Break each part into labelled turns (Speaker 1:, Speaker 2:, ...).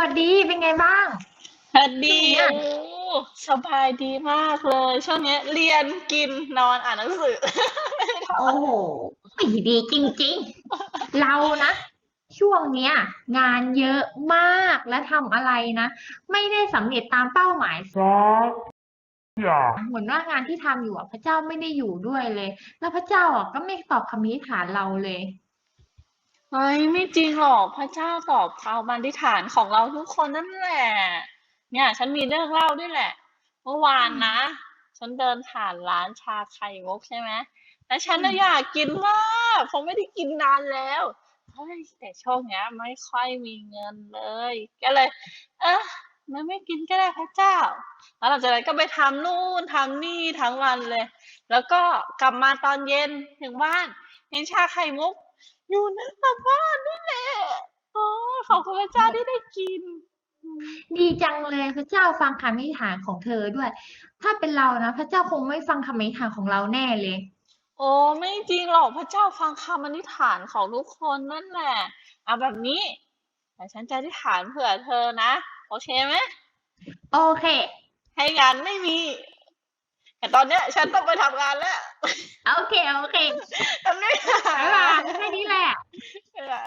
Speaker 1: วัสดีเป็นไงบ้าง
Speaker 2: สวัสดี
Speaker 1: เป็นไง
Speaker 2: โอ้
Speaker 1: อะ
Speaker 2: สบายดีมากเลย ช่วงนี้เรียนกินนอนอ่านหนังสือ
Speaker 1: โอ้โหดีจริงๆ เรานะ ช่วงเนี้ย งานเยอะมากและทำอะไรนะ ไม่ได้สำเร็จตามเป้าหมาย
Speaker 3: Yeah.
Speaker 1: เหมือนว่างานที่ทำอยู่อะพระเจ้าไม่ได้อยู่ด้วยเลย แล้วพระเจ้าอะก็ไม่ตอบคำอธิษฐานเราเลย
Speaker 2: ไม่จริงหรอกพระเจ้าตอบคำอธิฐานของเราทุกคนนั่นแหละ เนี่ย ฉันมีเรื่องเล่าด้วยแหละ เมื่อวานนะ ฉันเดินผ่านร้านชาไข่มุกใช่ไหมแล้วฉันน่ะ
Speaker 1: อ
Speaker 2: ยากกินมากเพราะไม่ได้กินนานแล้วเฮ้ยแต่ช่วงเนี้ย ไม่ค่อยมีเงินเลย ก็เลย เออมันไม่กินก็ได้พระเจ้า แล้วหลังจากนั้นก็ไปทำนู่นทำนี่ทั้งวันเลย แล้วก็กลับมาตอนเย็นถึงบ้านเห็นชาไข่มุก อยู่หน้าบ้านนี่แหละโอ้ยขอบคุณพระเจ้าที่ได้กินอืม
Speaker 1: ดีจังเลยพระเจ้าฟังคำอธิษฐานของเธอด้วย ถ้าเป็นเรานะพระเจ้าคงไม่ฟังคำอธิษฐานของเราแน่เลย
Speaker 2: โอ้ไม่จริงหรอกพระเจ้าฟังคำอธิษฐานของทุกคนนั่นแหละเอาแบบนี้แต่ฉันจะอธิษฐานเผื่อเธอนะ โอเคไหม
Speaker 1: โอเค
Speaker 2: ให้งานไม่มี แต่ตอนเนี้ยฉันต้องไปทำงานแล้ว
Speaker 1: โอเค โอเค
Speaker 2: ฉันไม่หา
Speaker 1: บ๊ายบายแค่นี้แหละ
Speaker 2: บ๊ายบาย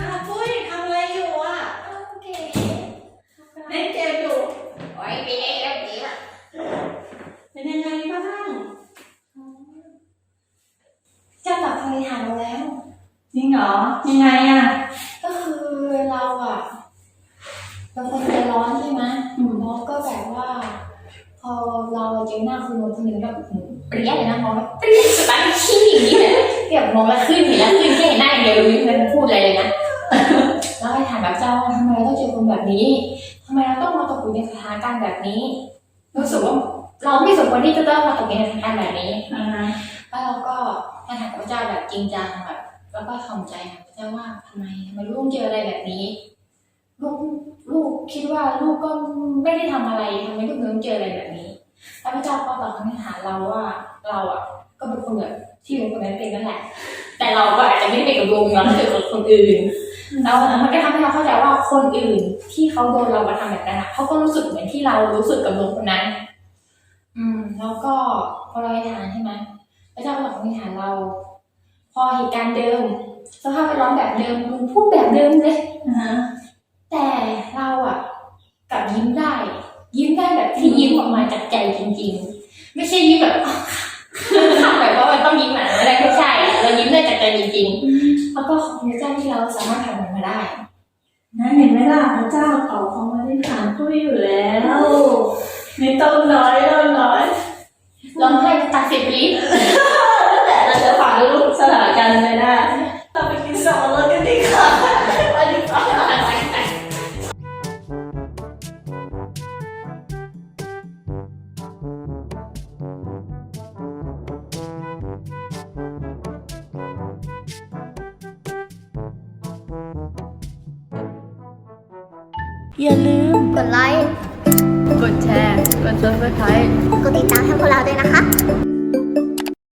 Speaker 4: อ้าวปุ้ยทำอะไรอยู่อะโอเคเล่นเกมอยู่โอ้ยมีเล่นเล่นเกมอะเป็นยังไงบ้างเจ้าตักคำอธิษฐานเราแล้วจริงเหรอยังไงอะ อหน้าคนนู้นคนนี้แบบเปรี้ยเลยนะมองแล้วเปรี้ยสไตล์ขี้อย่างนี้เลยเก็บมองแล้วขึ้นเห็นแล้วขึ้นแค่เห็นหน้าอย่างเดียวรู้ไม่ได้พูดอะไรเลยนะแล้วไปถามแบบเจ้าว่าทำไมเราต้องเจอคนแบบนี้ทำไมเราต้องมาตกอยู่ในสถานการณ์แบบนี้รู้สึกว่าเราไม่สมควรที่จะต้องมาตกอยู่ในสถานการณ์แบบนี้แล้วเราก็มาถามพระเจ้าแบบจริงจังแบบแล้วก็ทำใจค่ะพระเจ้าว่าทำไมทำไมลูกเจออะไรแบบนี้ลูกลูกคิดว่าลูกก็ไม่ได้ทำอะไรทำไมลูกถึงเจออะไรแบบนี้ แล้วพระเจ้าก็ตอบคำอธิษฐานเราว่าเราอะก็เป็นคนแบบที่เป็นคนนั้นเป็นนั่นแหละ แต่เราก็อาจจะไม่ได้เป็นกับดวงเราแต่กับคนอื่นแล้วมันก็ทำให้เราเข้าใจว่าคนอื่นที่เขาโดนเรามาทำแบบนั้นเขาก็รู้สึกเหมือนที่เรารู้สึกกับลุงคนนั้น อืม แล้วก็พอเราไปทานใช่ไหมพระเจ้าก็บอกให้ทานเรา พอเหตุการณ์เดิมสภาพแวดล้อมแบบเดิมลุงพูดแบบเดิมเลย ไหมล่ะพระเจ้าตอบของมาที่ฐานปุ้ยอยู่แล้วไม่ต้องน้อยต้องน้อย
Speaker 1: ร้องไห้ตาเสียบลิ
Speaker 4: ตร
Speaker 5: อย่าลืม
Speaker 6: กดไลค์
Speaker 5: กดแชร์ กด subscribe
Speaker 6: กดติดตามให้พวกเราด้วยนะคะ